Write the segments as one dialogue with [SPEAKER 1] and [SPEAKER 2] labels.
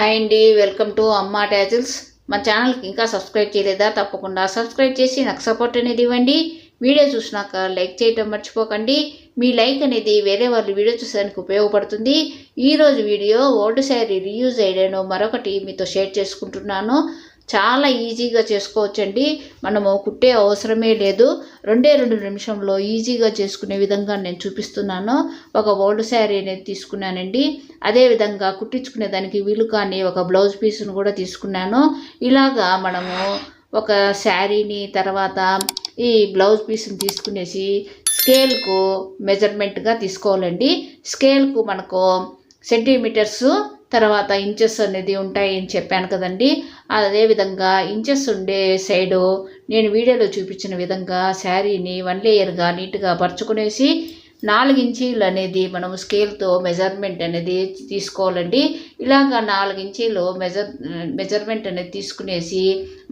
[SPEAKER 1] Hi అండి welcome to అమ్మా tassels మా ఛానల్కి ఇంకా సబ్స్క్రైబ్ చేయలేదా? తప్పకుండా సబ్స్క్రైబ్ చేసి నాకు సపోర్ట్ అనేది ఇవ్వండి. వీడియో చూసినాక లైక్ చేయటం మర్చిపోకండి. మీ లైక్ అనేది వేరే వాళ్ళు వీడియో చూసేదానికి ఉపయోగపడుతుంది. ఈరోజు వీడియో ఓల్డ్ శారీ రీయూజ్ అయ్యాను మరొకటి మీతో షేర్ చేసుకుంటున్నాను. చాలా ఈజీగా చేసుకోవచ్చండి. మనము కుట్టే అవసరమే లేదు. రెండే రెండు నిమిషంలో ఈజీగా చేసుకునే విధంగా నేను చూపిస్తున్నాను. ఒక ఓల్డ్ శారీ అనేది తీసుకున్నానండి. అదేవిధంగా కుట్టించుకునే దానికి వీలు కానీ ఒక బ్లౌజ్ పీస్ను కూడా తీసుకున్నాను. ఇలాగా మనము ఒక శారీని తర్వాత ఈ బ్లౌజ్ పీస్ని తీసుకునేసి స్కేల్కు మెజర్మెంట్గా తీసుకోవాలండి. స్కేల్కు మనకు సెంటీమీటర్స్ తర్వాత ఇంచెస్ అనేది ఉంటాయి అని చెప్పాను కదండి. అదేవిధంగా ఇంచెస్ ఉండే సైడు నేను వీడియోలో చూపించిన విధంగా శారీని వన్ లేయర్గా నీట్గా పరుచుకునేసి నాలుగు ఇంచీలు అనేది మనం స్కేల్తో మెజర్మెంట్ అనేది తీసుకోవాలండి. ఇలాగ నాలుగు ఇంచీలు మెజర్ మెజర్మెంట్ అనేది తీసుకునేసి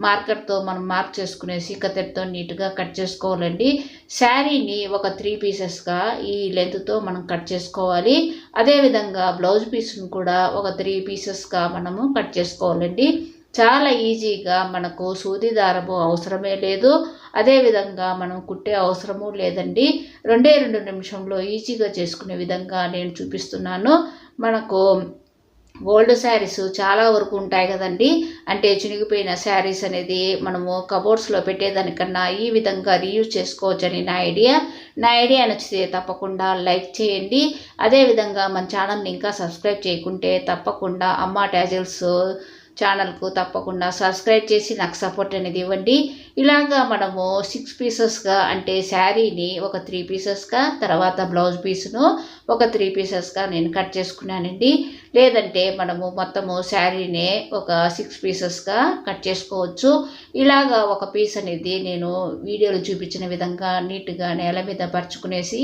[SPEAKER 1] మార్కర్తో మనం మార్క్ చేసుకునేసి కత్తెరతో నీట్గా కట్ చేసుకోవాలండి. శారీని ఒక త్రీ పీసెస్గా ఈ లెంత్తో మనం కట్ చేసుకోవాలి. అదేవిధంగా బ్లౌజ్ పీస్ను కూడా ఒక త్రీ పీసెస్గా మనము కట్ చేసుకోవాలండి. చాలా ఈజీగా మనకు సూది దారము అవసరమే లేదు. అదేవిధంగా మనం కుట్టే అవసరము లేదండి. రెండే రెండు నిమిషంలో ఈజీగా చేసుకునే విధంగా నేను చూపిస్తున్నాను. మనకు ఓల్డ్ శారీస్ చాలా వరకు ఉంటాయి కదండి. అంటే చినిగిపోయిన శారీస్ అనేది మనము కబోర్డ్స్లో పెట్టేదానికన్నా ఈ విధంగా రీయూజ్ చేసుకోవచ్చని నా ఐడియా. నా ఐడియా నచ్చితే తప్పకుండా లైక్ చేయండి. అదేవిధంగా మన ఛానల్ని ఇంకా సబ్స్క్రైబ్ చేయకుంటే తప్పకుండా అమ్మ ట్యాజిల్స్ ఛానల్కు తప్పకుండా సబ్స్క్రైబ్ చేసి నాకు సపోర్ట్ అనేది ఇవ్వండి. ఇలాగా మనము సిక్స్ పీసెస్గా అంటే శారీని ఒక త్రీ పీసెస్గా తర్వాత బ్లౌజ్ పీస్ను ఒక త్రీ పీసెస్గా నేను కట్ చేసుకున్నానండి. లేదంటే మనము మొత్తము శారీనే ఒక సిక్స్ పీసెస్గా కట్ చేసుకోవచ్చు. ఇలాగా ఒక పీస్ అనేది నేను వీడియోలో చూపించిన విధంగా నీట్గా నేల మీద పరుచుకునేసి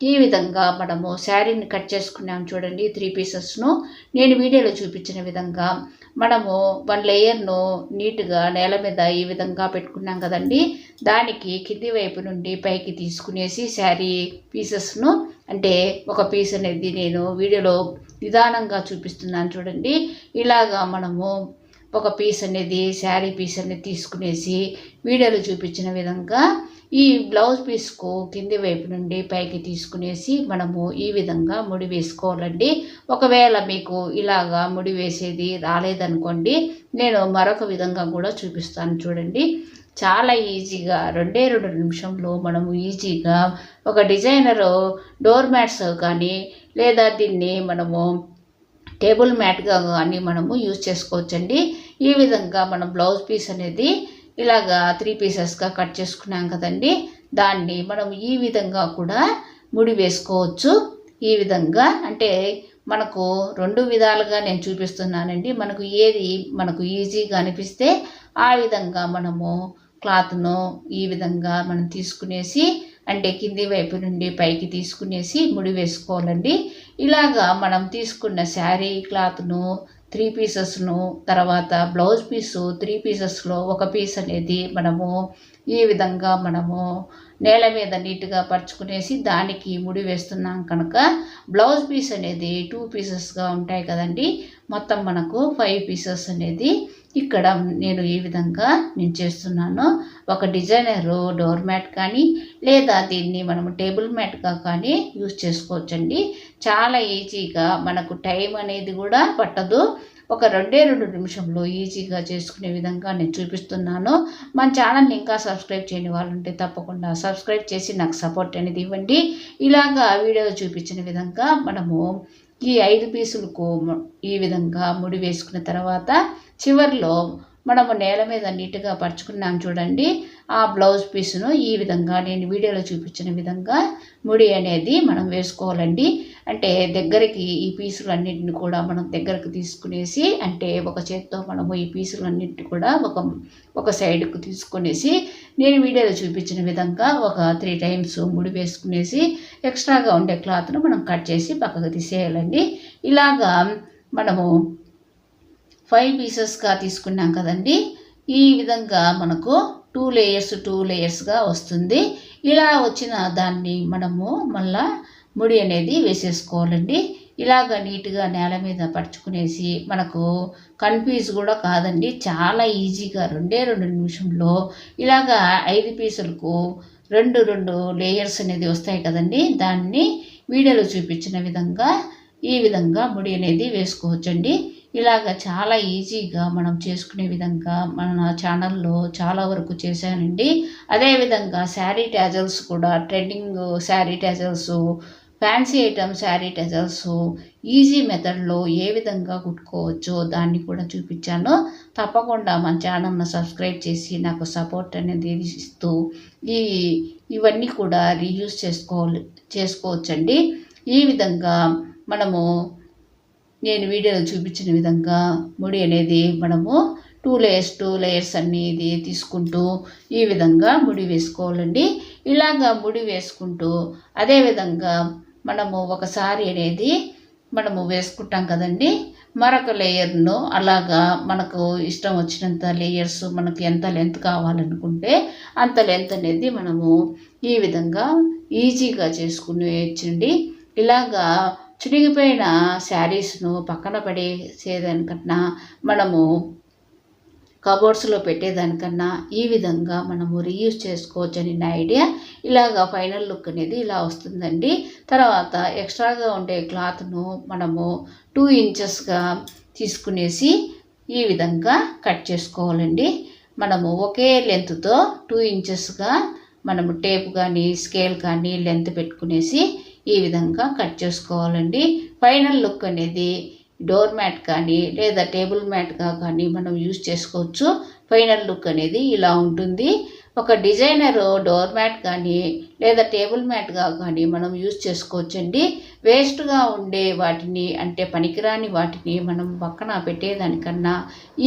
[SPEAKER 1] ఈ విధంగా మనము శారీని కట్ చేసుకున్నాం చూడండి త్రీ పీసెస్ను నేను వీడియోలో చూపించిన విధంగా మనము వన్ లేయర్ను నీట్గా నేల మీద ఈ విధంగా పెట్టుకున్నాం కదండి. దానికి కింది వైపు నుండి పైకి తీసుకునేసి శారీ పీసెస్ను అంటే ఒక పీస్ అనేది నేను వీడియోలో నిదానంగా చూపిస్తున్నాను చూడండి. ఇలాగా మనము ఒక పీస్ అనేది శారీ పీస్ అనేది తీసుకునేసి వీడియోలో చూపించిన విధంగా ఈ బ్లౌజ్ పీస్కు కింది వైపు నుండి పైకి తీసుకునేసి మనము ఈ విధంగా ముడి వేసుకోవాలండి. ఒకవేళ మీకు ఇలాగా ముడి వేసేది రాలేదనుకోండి నేను మరొక విధంగా కూడా చూపిస్తాను చూడండి. చాలా ఈజీగా రెండే రెండు నిమిషంలో మనము ఈజీగా ఒక డిజైనర్ డోర్ మ్యాట్స్ కానీ లేదా దీన్ని మనము టేబుల్ మ్యాట్గా కానీ మనము యూజ్ చేసుకోవచ్చండి. ఈ విధంగా మనం బ్లౌజ్ పీస్ అనేది ఇలాగా త్రీ పీసెస్గా కట్ చేసుకున్నాం కదండి. దాన్ని మనం ఈ విధంగా కూడా ముడి వేసుకోవచ్చు. ఈ విధంగా అంటే మనకు రెండు విధాలుగా నేను చూపిస్తున్నానండి. మనకు ఏది మనకు ఈజీగా అనిపిస్తే ఆ విధంగా మనము క్లాత్ను ఈ విధంగా మనం తీసుకునేసి అంటే కింది వైపు నుండి పైకి తీసుకునేసి ముడి వేసుకోవాలండి. ఇలాగా మనం తీసుకున్న శారీ క్లాత్ను త్రీ పీసెస్ను తర్వాత బ్లౌజ్ పీసు త్రీ పీసెస్లో ఒక పీస్ అనేది మనము ఈ విధంగా మనము నేల మీద నీట్గా పరుచుకునేసి దానికి ముడి వేస్తున్నాం కనుక బ్లౌజ్ పీస్ అనేది టూ పీసెస్గా ఉంటాయి కదండి. మొత్తం మనకు ఫైవ్ పీసెస్ అనేది ఇక్కడ నేను ఈ విధంగా నేను చేస్తున్నాను. ఒక డిజైనర్ డోర్ మ్యాట్ కానీ లేదా దీన్ని మనము టేబుల్ మ్యాట్గా కానీ యూజ్ చేసుకోవచ్చండి. చాలా ఈజీగా మనకు టైం అనేది కూడా పట్టదు. ఒక రెండే రెండు నిమిషంలో ఈజీగా చేసుకునే విధంగా నేను చూపిస్తున్నాను. మన ఛానల్ని ఇంకా సబ్స్క్రైబ్ చేయని వాళ్ళుంటే తప్పకుండా సబ్స్క్రైబ్ చేసి నాకు సపోర్ట్ అనేది ఇవ్వండి. ఇలాగా వీడియో చూపించిన విధంగా మనము ఈ ఐదు పీసులకు ఈ విధంగా ముడి వేసుకున్న తర్వాత చివరిలో మనము నేల మీద నీట్గా పరుచుకున్నాం చూడండి. ఆ బ్లౌజ్ పీస్ను ఈ విధంగా నేను వీడియోలో చూపించిన విధంగా ముడి అనేది మనం వేసుకోవాలండి. అంటే దగ్గరికి ఈ పీసులన్నింటిని కూడా మనం దగ్గరకు తీసుకునేసి అంటే ఒక చేత్తో మనము ఈ పీసులన్నింటిని కూడా ఒక ఒక సైడ్కు తీసుకునేసి నేను వీడియోలో చూపించిన విధంగా ఒక త్రీ టైమ్స్ ముడి వేసుకునేసి ఎక్స్ట్రాగా ఉండే క్లాత్ను మనం కట్ చేసి పక్కకు తీసేయాలండి. ఇలాగా మనము ఫైవ్ పీసెస్గా తీసుకున్నాం కదండి. ఈ విధంగా మనకు టూ లేయర్స్ టూ లేయర్స్గా వస్తుంది. ఇలా వచ్చిన దాన్ని మనము మళ్ళా ముడి అనేది వేసేసుకోవాలండి. ఇలాగ నీట్గా నేల మీద పరుచుకునేసి మనకు కన్ఫ్యూజ్ కూడా కాదండి. చాలా ఈజీగా రెండే రెండు నిమిషంలో ఇలాగా ఐదు పీసులకు రెండు రెండు లేయర్స్ అనేది వస్తాయి కదండి. దాన్ని వీడియోలో చూపించిన విధంగా ఈ విధంగా ముడి అనేది వేసుకోవచ్చండి. ఇలాగ చాలా ఈజీగా మనం చేసుకునే విధంగా మన ఛానల్లో చాలా వరకు చేశానండి. అదేవిధంగా శారీ ట్యాజల్స్ కూడా trending sari tassels fancy item sari tassels easy మెథడ్లో ఏ విధంగా కుట్టుకోవచ్చో దాన్ని కూడా చూపించాను. తప్పకుండా మన ఛానల్ను సబ్స్క్రైబ్ చేసి నాకు సపోర్ట్ అనేది ఇస్తూ ఈ ఇవన్నీ కూడా రీయూస్ చేసుకోవాలి చేసుకోవచ్చండి. ఈ విధంగా మనము నేను వీడియోలో చూపించిన విధంగా ముడి అనేది మనము టూ లేయర్స్ టూ లేయర్స్ అనేది తీసుకుంటూ ఈ విధంగా ముడి వేసుకోవాలండి. ఇలాగా ముడి వేసుకుంటూ అదేవిధంగా మనము ఒకసారి అనేది మనము వేసుకుంటాం కదండి. మరొక లేయర్ను అలాగా మనకు ఇష్టం వచ్చినంత లేయర్స్ మనకు ఎంత లెంత్ కావాలనుకుంటే అంత లెంత్ అనేది మనము ఈ విధంగా ఈజీగా చేసుకుని వేయచ్చండి ఇలాగా చిరిగిపోయిన శారీస్ను పక్కన పడేసేదానికన్నా మనము కబోర్డ్స్లో పెట్టేదానికన్నా ఈ విధంగా మనము రీయూజ్ చేసుకోవచ్చని నా ఐడియా. ఇలాగా ఫైనల్ లుక్ అనేది ఇలా వస్తుందండి. తర్వాత ఎక్స్ట్రాగా ఉండే క్లాత్ను మనము టూ ఇంచెస్గా తీసుకునేసి ఈ విధంగా కట్ చేసుకోవాలండి. మనము ఒకే లెంత్తో టూ ఇంచెస్గా మనము టేప్ కానీ స్కేల్ కానీ లెంత్ పెట్టుకునేసి ఈ విధంగా కట్ చేసుకోవాలండి. ఫైనల్ లుక్ అనేది డోర్ మ్యాట్ కానీ లేదా టేబుల్ మ్యాట్గా కానీ మనం యూజ్ చేసుకోవచ్చు. ఫైనల్ లుక్ అనేది ఇలా ఉంటుంది. ఒక డిజైనరు డోర్ మ్యాట్ కానీ లేదా టేబుల్ మ్యాట్గా కానీ మనం యూజ్ చేసుకోవచ్చండి. వేస్ట్గా ఉండే వాటిని అంటే పనికిరాని వాటిని మనం పక్కన పెట్టేదానికన్నా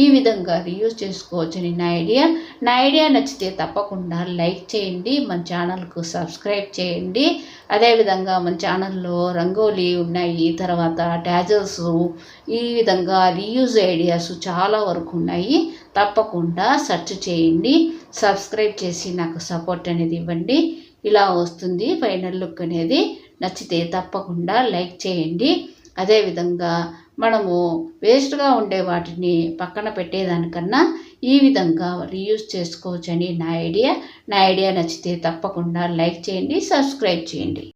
[SPEAKER 1] ఈ విధంగా రీయూజ్ చేసుకోవచ్చని నా ఐడియా. నా ఐడియా నచ్చితే తప్పకుండా లైక్ చేయండి మన ఛానల్కు సబ్స్క్రైబ్ చేయండి. అదేవిధంగా మన ఛానల్లో రంగోలీ ఉన్నాయి తర్వాత ట్యాజల్స్ ఈ విధంగా రీయూజ్ ఐడియాస్ చాలా వరకు ఉన్నాయి. తప్పకుండా సెర్చ్ చేయండి సబ్స్క్రైబ్ చేసి నాకు సపోర్ట్ అనేది ఇవ్వండి. ఇలా వస్తుంది ఫైనల్ లుక్ అనేది. నచ్చితే తప్పకుండా లైక్ చేయండి. అదేవిధంగా మనము వేస్ట్గా ఉండే వాటిని పక్కన పెట్టేదానికన్నా ఈ విధంగా రీయూజ్ చేసుకోవచ్చని నా ఐడియా. నా ఐడియా నచ్చితే తప్పకుండా లైక్ చేయండి సబ్స్క్రైబ్ చేయండి.